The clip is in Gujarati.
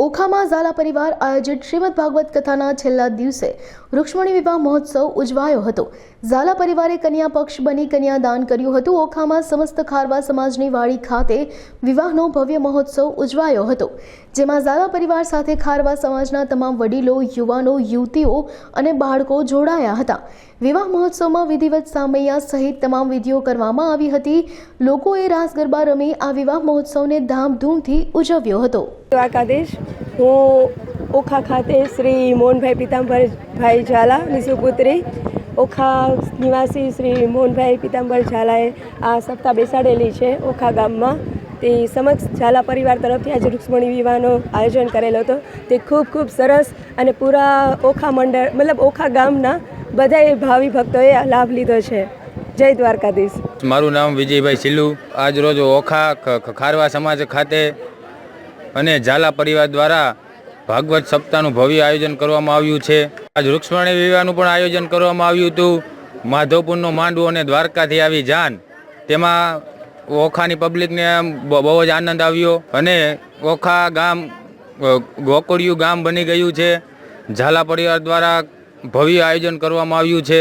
ઓખામાં ઝાલા પરિવાર આયોજિત શ્રીમદ ભાગવત કથાના છેલ્લા દિવસે રૂક્ષ્મણી વિવાહ મહોત્સવ ઉજવાયો હતો. ઝાલા પરિવારે કન્યા પક્ષ બની કન્યાદાન કર્યું હતું. ઓખામાં સમસ્ત ખારવા સમાજની વાડી ખાતે વિવાહનો ભવ્ય મહોત્સવ ઉજવાયો હતો. જેમાં ઝાલા પરિવાર સાથે ખારવા સમાજના તમામ વડીલો, યુવાનો, યુવતીઓ અને બાળકો જોડાયા હતા. વિવાહ મહોત્સવમાં વિધિવત સામૈયા સહિત તમામ વિધિઓ કરવામાં આવી હતી. લોકોએ રાસ ગરબા રમી આ વિવાહ મહોત્સવને ધામધૂમથી ઉજવ્યો હતો. દ્વારકાધીશ, હું ઓખા ખાતે શ્રી મોહનભાઈ પીતાંબરભાઈ ઝાલા ની સુપુત્રી ઓખા નિવાસી શ્રી મોહનભાઈ પિતાંબર ઝાલાએ આ સપ્તાહ બેસાડેલી છે ઓખા ગામમાં. તે સમક્ષ ઝાલા પરિવાર તરફથી આજે રૂક્ષ્મણી વિવાહનો આયોજન કરેલો હતો. તે ખૂબ ખૂબ સરસ અને પૂરા ઓખા મંડળ, મતલબ ઓખા ગામના બધાએ ભાવિ ભક્તોએ લાભ લીધો છે. જય દ્વારકાધીશ. મારું નામ વિજયભાઈ સિલ્લુ. આજ રોજ ઓખા ખારવા સમાજ ખાતે અને ઝાલા પરિવાર દ્વારા ભાગવત સપ્તાહનું ભવ્ય આયોજન કરવામાં આવ્યું છે. આજ વૃક્ષવાણી વિવાહનું પણ આયોજન કરવામાં આવ્યું હતું. માધવપુરનો માંડવો અને દ્વારકાથી આવી જાન, તેમાં ઓખાની પબ્લિકને બહુ જ આનંદ આવ્યો અને ઓખા ગામ ગોકુળિયું ગામ બની ગયું છે. ઝાલા પરિવાર દ્વારા ભવ્ય આયોજન કરવામાં આવ્યું છે.